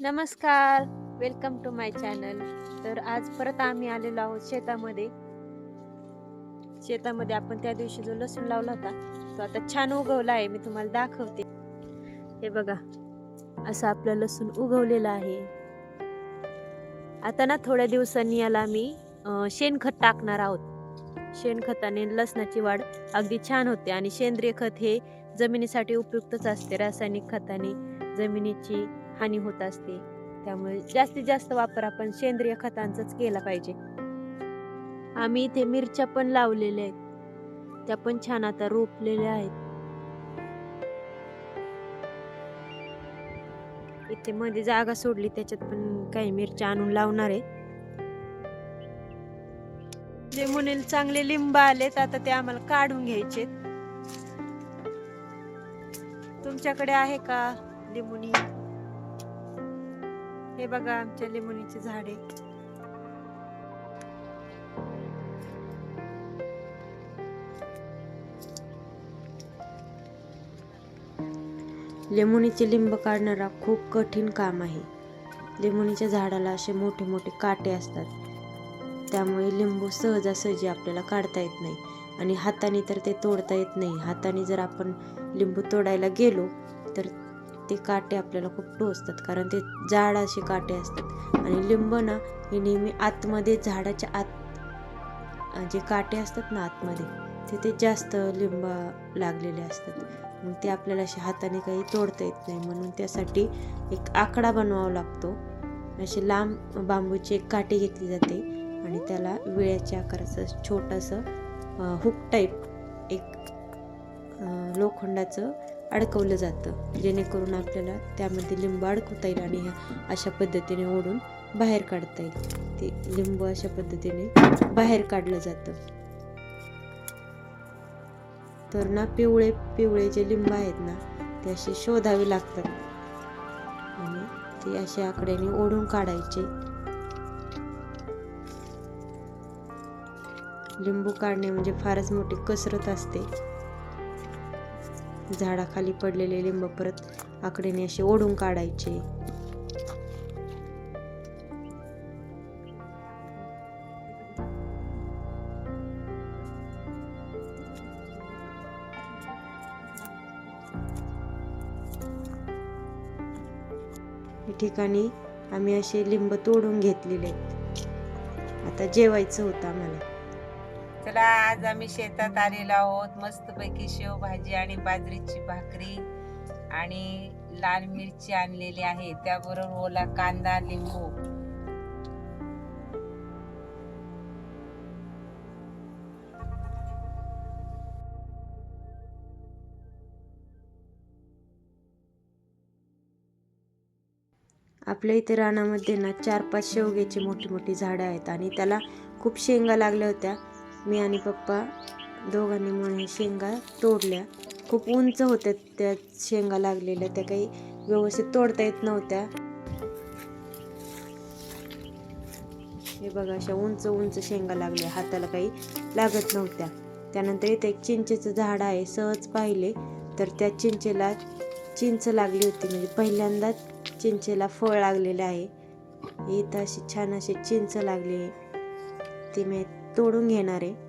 नमस्कार. Welcome to my channel तर आज परत आम्ही आलेलो आहोत शेतामध्ये. शेतामध्ये आपण त्या दिवशी जो लसूण लावला होता तो आता छान उगवला आहे. मी तुम्हाला दाखवते. हे बघा असं आपलं लसूण उगवलेलं आहे. आता ना थोड्या दिवसांनी याला आम्ही शेणखत टाकणार आहोत. शेणखताने लसणाची वाढ अगदी छान होते आणि सेंद्रिय खत हे जमिनीसाठी उपयुक्तच असते. रासायनिक खताने जमिनीची हानी होत असते. त्यामुळे जास्तीत जास्त वापर आपण सेंद्रिय खतांचाच केला पाहिजे. आम्ही इथे मिरच्या पण लावलेल्या आहेत. त्या पण छान आता रोपलेल्या आहेत. इथे मध्ये जागा सोडली त्याच्यात पण काही मिरच्या आणून लावणार आहे. लिंबूने चांगले लिंब आलेत आता ते आम्हाला काढून घ्यायचे तुमच्याकडे आहे का लिंबुनी? हे बघा आमच्या लिंबुनीचे झाडे. लिंबुनीचे लिंब काढणारा खूप कठीण काम आहे. लिंबुनीच्या झाडाला असे मोठे मोठे काटे असतात. त्यामुळे लिंबू सहजासहजी आपल्याला काढता येत नाही आणि हाताने तर ते तोडता येत नाही. हाताने जर आपण लिंबू तोडायला गेलो तर ते काटे आपल्याला खूप टोचतात कारण ते जाड असे काटे असतात. आणि लिंब ना हे नेहमी आतमध्ये झाडाच्या आत जे काटे असतात ना आतमध्ये तिथे जास्त लिंब लागलेले असतात. मग ते आपल्याला असे हाताने काही तोडता येत नाही. म्हणून त्यासाठी एक आकडा बनवावा लागतो. असे लांब बांबूची एक काठी घेतली जाते. आणि त्याला विळ्याच्या आकाराचं छोटंसं हुक टाईप एक लोखंडाचं अडकवलं जातं. जेणेकरून आपल्याला त्यामध्ये लिंबू अडकवता येईल आणि ह्या अशा पद्धतीने ओढून बाहेर काढता येईल. ते लिंबू अशा पद्धतीने बाहेर काढलं जातं. तर ना पिवळे पिवळे जे लिंब आहेत ना ते असे शोधावे लागतात. आणि ते असे आकड्याने ओढून काढायचे. लिंबू काढणे म्हणजे फारच मोठी कसरत असते. झाडाखाली पडलेले लिंब परत आकडेने असे ओढून काढायचे. या ठिकाणी आम्ही असे लिंब तोडून घेतलेले आहेत. आता जेवायचं होतं आम्हाला. चला आज आम्ही शेतात आलेलो आहोत. मस्तपैकी शेवभाजी आणि बाजरीची भाकरी आणि लाल मिरची आणलेली आहे. त्याबरोबर ओला कांदा लिंबू. आपल्या इथे रानामध्ये ना चार पाच शेवग्याची मोठी मोठी झाडं आहेत आणि त्याला खूप शेंगा लागल्या होत्या. मी आणि पप्पा दोघांनी म्हणून शेंगा तोडल्या. खूप उंच होत्या त्या शेंगा लागलेल्या त्या काही व्यवस्थित तोडता येत नव्हत्या. हे बघा अशा उंच उंच शेंगा लागल्या. हाताला काही लागत नव्हत्या. त्यानंतर इथे एक चिंचेचं झाड आहे सहज पाहिले तर त्या चिंचेला चिंच लागली होती. म्हणजे पहिल्यांदाच चिंचेला फळ लागलेलं आहे. इथं अशी छान अशी चिंच लागली. ती मी तोडून घेणारे.